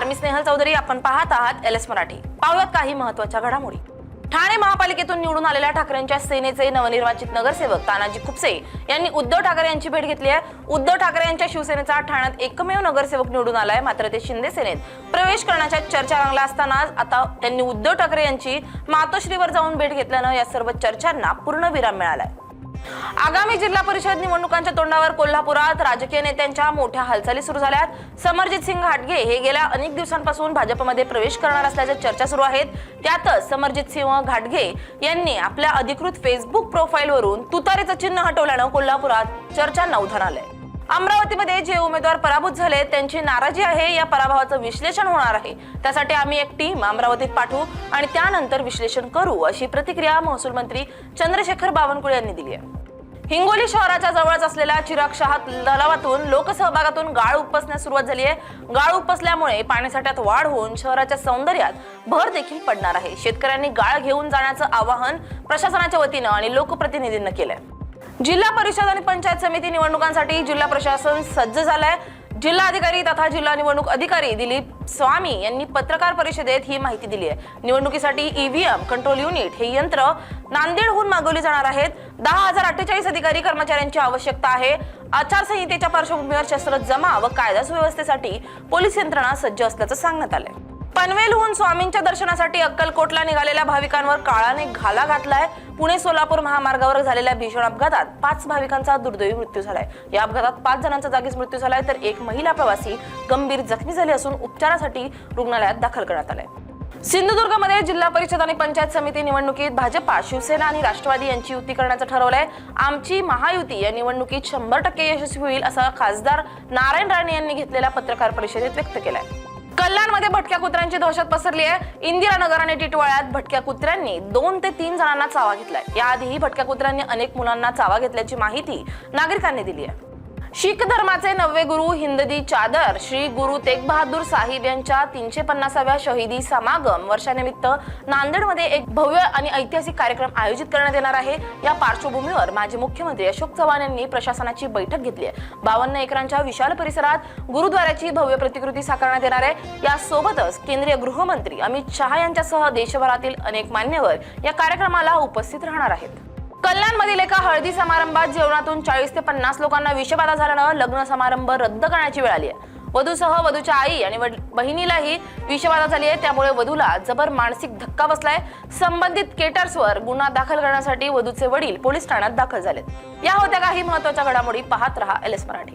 नमस्कार मी स्नेहल चौधरी आपण पाहत आहात एल एस मराठी. पाहुयात काही महत्त्वाच्या घडामोडी. ठाणे महापालिकेतून निवडून आलेल्या ठाकरेंच्या सेनेचे नवनिर्वाचित नगरसेवक तानाजी खुपसे यांनी उद्धव ठाकरे यांची भेट घेतली आहे. उद्धव ठाकरे यांच्या शिवसेनेचा ठाण्यात एकमेव नगरसेवक निवडून आलाय मात्र ते शिंदे सेनेत प्रवेश करण्याच्या चर्चा रंगल्या असताना आता त्यांनी उद्धव ठाकरे यांची मातोश्रीवर जाऊन भेट घेतल्यानं या सर्व चर्चांना पूर्ण विराम मिळालाय. आगामी जिल्हा परिषद निवडणुकांच्या तोंडावर कोल्हापुरात राजकीय नेत्यांच्या मोठ्या हालचाली सुरू झाल्यात. समरजित सिंग घाटगे हे गेल्या अनेक दिवसांपासून भाजपमध्ये प्रवेश करणार असल्याच्या चर्चा सुरू आहेत. त्यातच समरजित सिंह घाटगे यांनी आपल्या अधिकृत फेसबुक प्रोफाईलवरून तुतारीचं चिन्ह हटवल्यानं कोल्हापुरात चर्चांना उधाण आलंय. अमरावतीमध्ये जे उमेदवार पराभूत झाले त्यांची नाराजी आहे या पराभवाचं विश्लेषण होणार आहे. त्यासाठी आम्ही एक टीम अमरावतीत पाठवू आणि त्यानंतर विश्लेषण करू अशी प्रतिक्रिया महसूल मंत्री चंद्रशेखर बावनकुळे यांनी दिली आहे. हिंगोली शहराच्या जवळच असलेल्या चिराग शहा तलावातून लोकसहभागातून गाळ उपसण्यास सुरुवात झाली आहे. गाळ उपसल्यामुळे पाणीसाठ्यात वाढ होऊन शहराच्या सौंदर्यात भर देखील पडणार आहे. शेतकऱ्यांनी गाळ घेऊन जाण्याचं आवाहन प्रशासनाच्या वतीनं आणि लोकप्रतिनिधींना केलंय. जिल्हा परिषद आणि पंचायत समिती निवडणुकांसाठी जिल्हा प्रशासन सज्ज झालंय. जिल्हा अधिकारी तथा जिल्हा निवडणूक अधिकारी दिलीप स्वामी यांनी पत्रकार परिषदेत ही माहिती दिली आहे. निवडणुकीसाठी ईव्हीएम कंट्रोल युनिट हे यंत्र नांदेडहून मागवली जाणार आहेत. दहा हजार अठ्ठेचाळीस अधिकारी कर्मचाऱ्यांची आवश्यकता आहे. आचारसंहितेच्या पार्श्वभूमीवर शस्त्र जमा व कायदा सुव्यवस्थेसाठी पोलीस यंत्रणा सज्ज असल्याचं सांगण्यात आलंय. पनवेलहून स्वामींच्या दर्शनासाठी अक्कलकोटला निघालेल्या भाविकांवर काळाने घाला घातलाय. पुणे सोलापूर महामार्गावर झालेल्या भीषण अपघातात पाच भाविकांचा दुर्दैवी मृत्यू झालाय. या अपघातात पाच जणांचा जागीच मृत्यू झालाय तर एक महिला प्रवासी गंभीर जखमी झाली असून उपचारासाठी रुग्णालयात दाखल करण्यात आलाय. सिंधुदुर्गमध्ये जिल्हा परिषद आणि पंचायत समिती निवडणुकीत भाजपा शिवसेना आणि राष्ट्रवादी यांची युती करण्याचं ठरवलंय. आमची महायुती या निवडणुकीत शंभर टक्के यशस्वी होईल असा खासदार नारायण राणे यांनी घेतलेल्या पत्रकार परिषदेत व्यक्त केलाय. कल्याणमध्ये भटक्या कुत्र्यांची दहशत पसरली आहे. इंदिरानगर आणि टिटवाळ्यात भटक्या कुत्र्यांनी दोन ते तीन जणांना चावा घेतलाय. याआधीही भटक्या कुत्र्यांनी अनेक मुलांना चावा घेतल्याची माहिती नागरिकांनी दिली आहे. शीख धर्माचे नववे गुरु हिंददी चादर श्री गुरु तेग बहादूर साहिब यांच्या तीनशे पन्नासाव्या शहीदी समागम वर्षानिमित्त नांदेडमध्ये एक भव्य आणि ऐतिहासिक कार्यक्रम आयोजित करण्यात येणार आहे. या पार्श्वभूमीवर माजी मुख्यमंत्री अशोक चव्हाण यांनी प्रशासनाची बैठक घेतली आहे. बावन्न एकरांच्या विशाल परिसरात गुरुद्वाराची भव्य प्रतिकृती साकारण्यात येणार आहे. यासोबतच केंद्रीय गृहमंत्री अमित शहा यांच्यासह देशभरातील अनेक मान्यवर या कार्यक्रमाला उपस्थित राहणार आहेत. कल्याणमधील एका हळदी समारंभात जेवणातून चाळीस ते पन्नास लोकांना विषबाधा झाल्यानं लग्न समारंभ रद्द करण्याची वेळ आली आहे. वधूसह वधूच्या आई आणि बहिणीलाही विषबाधा झाली आहे. त्यामुळे वधूला जबर मानसिक धक्का बसलाय. संबंधित केटर्सवर गुन्हा दाखल करण्यासाठी वधूचे वडील पोलीस ठाण्यात दाखल झालेत. या होत्या काही महत्त्वाच्या घडामोडी. पाहत रहा एल एस मराठी.